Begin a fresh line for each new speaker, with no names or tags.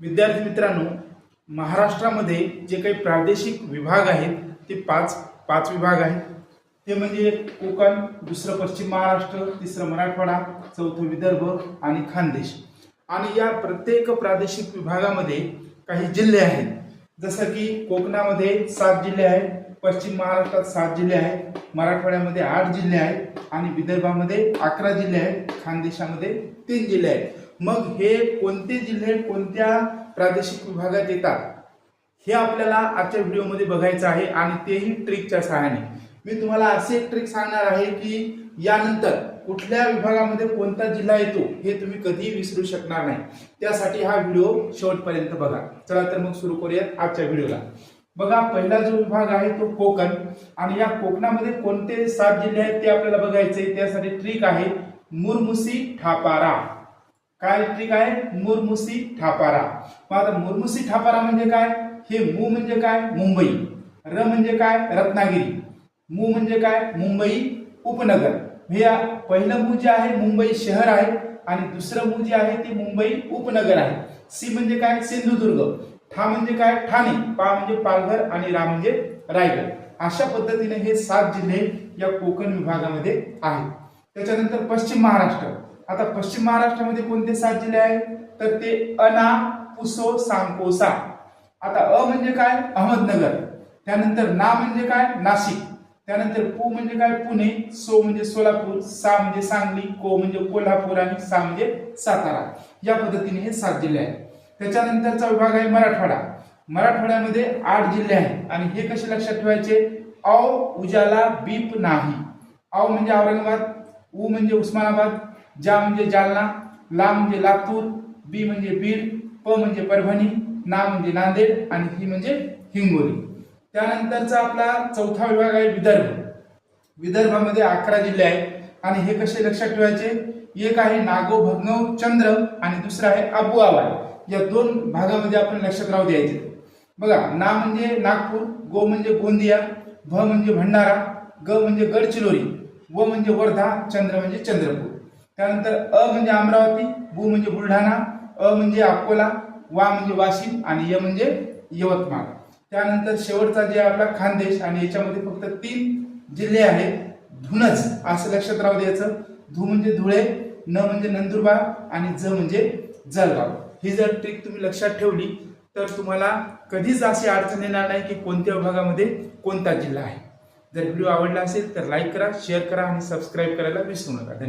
विद्यार्थी मित्रांनो महाराष्ट्रामध्ये जे काही प्रादेशिक विभाग आहेत ते पाच पाच विभाग आहेत. ते म्हणजे कोकण दुसरं पश्चिम महाराष्ट्र तिसरं मराठवाडा चौथं विदर्भ आणि खानदेश. आणि या प्रत्येक प्रादेशिक विभागामध्ये काही जिल्हे आहेत. जसं की कोकणामध्ये सात जिल्हे आहेत पश्चिम महाराष्ट्रात सात जिल्हे आहेत मराठवाड्यामध्ये आठ जिल्हे आहेत आणि विदर्भामध्ये अकरा जिल्हे आहेत खानदेशामध्ये तीन जिल्हे आहेत. मग हे कोणते जिल्हे कोणत्या प्रादेशिक विभागात येतात? हे आपल्याला आजच्या व्हिडिओमध्ये बघायचं आहे आणि तेही ट्रिकच्या सहाय्याने. मी तुम्हाला असे एक ट्रिक सांगणार आहे की यानंतर कुठल्या विभागामध्ये कोणता जिल्हा येतो हे तुम्ही कधीही विसरू शकणार नाही. त्यासाठी हा व्हिडिओ शेवटपर्यंत बघा. चला तर मग सुरू करूयात आजच्या व्हिडिओला. बघा पहिला जो विभाग आहे तो कोकण. आणि या कोकणामध्ये कोणते सात जिल्हे आहेत ते आपल्याला बघायचे त्यासाठी ट्रिक आहे मुरमुसी ठापारा. काय ट्रिक आहे मुरमुसी ठापारा. मग आता मुरमुसी ठापारा म्हणजे काय? हे मु म्हणजे काय? मुंबई. र म्हणजे काय? रत्नागिरी. मु म्हणजे काय? मुंबई उपनगर. हे पहिलं मू जे आहे मुंबई शहर आहे आणि दुसरं मू जे आहे ते मुंबई उपनगर आहे. सी म्हणजे काय? सिंधुदुर्ग. ठा म्हणजे काय? ठाणे. पा म्हणजे पालघर आणि रा म्हणजे रायगड. अशा पद्धतीने हे सात जिल्हे या कोकण विभागामध्ये आहेत. त्याच्यानंतर पश्चिम महाराष्ट्र. आता पश्चिम महाराष्ट्रामध्ये कोणते सात जिल्हे आहेत? तर ते अना पुसो सांकोसा आता अ म्हणजे काय? अहमदनगर. त्यानंतर ना म्हणजे काय? नाशिक. त्यानंतर पु म्हणजे काय? पुणे. सो म्हणजे सोलापूर. सा म्हणजे सांगली. को म्हणजे कोल्हापूर. आणि सा म्हणजे सातारा. या पद्धतीने हे सात जिल्हे आहेत. त्याच्यानंतरचा विभाग आहे मराठवाडा. मराठवाड्यामध्ये आठ जिल्हे आहेत. आणि हे कसे लक्षात ठेवायचे? औ उजाला बीप नाही. औ म्हणजे औरंगाबाद. उ म्हणजे उस्मानाबाद. जा म्हणजे जालना ला म्हणजे लातूर बी म्हणजे बीड प म्हणजे परभणी ना म्हणजे नांदेड आणि ही म्हणजे हिंगोली. त्यानंतरचा आपला चौथा विभाग आहे विदर्भ. विदर्भामध्ये अकरा जिल्हे आहेत आणि हे कसे लक्षात ठेवायचे? एक आहे नागो भगनव चंद्र आणि दुसरा आहे अबू आवाज या दोन भागामध्ये आपण लक्षात राहू द्यायचे. बघा ना म्हणजे नागपूर गो म्हणजे गोंदिया भ म्हणजे भंडारा ग म्हणजे गडचिरोली व म्हणजे वर्धा चंद्र म्हणजे चंद्रपूर. त्यानंतर अ म्हणजे अमरावती बु म्हणजे बुलढाणा अ म्हणजे अकोला वा म्हणजे वाशिम आणि य म्हणजे यवतमाळ. त्यानंतर शेवटचा जे आपला खानदेश आणि याच्यामध्ये फक्त तीन जिल्हे आहेत धुनच असं लक्षात राहू द्यायचं. धु म्हणजे धुळे न म्हणजे नंदुरबार आणि ज म्हणजे जळगाव. ही जर ट्रिक तुम्ही लक्षात ठेवली तर तुम्हाला कधीच अशी अडचण येणार नाही की कोणत्या विभागामध्ये कोणता जिल्हा आहे. जर व्हिडिओ आवडला असेल तर लाईक करा शेअर करा आणि सबस्क्राईब करायला विसरू नका.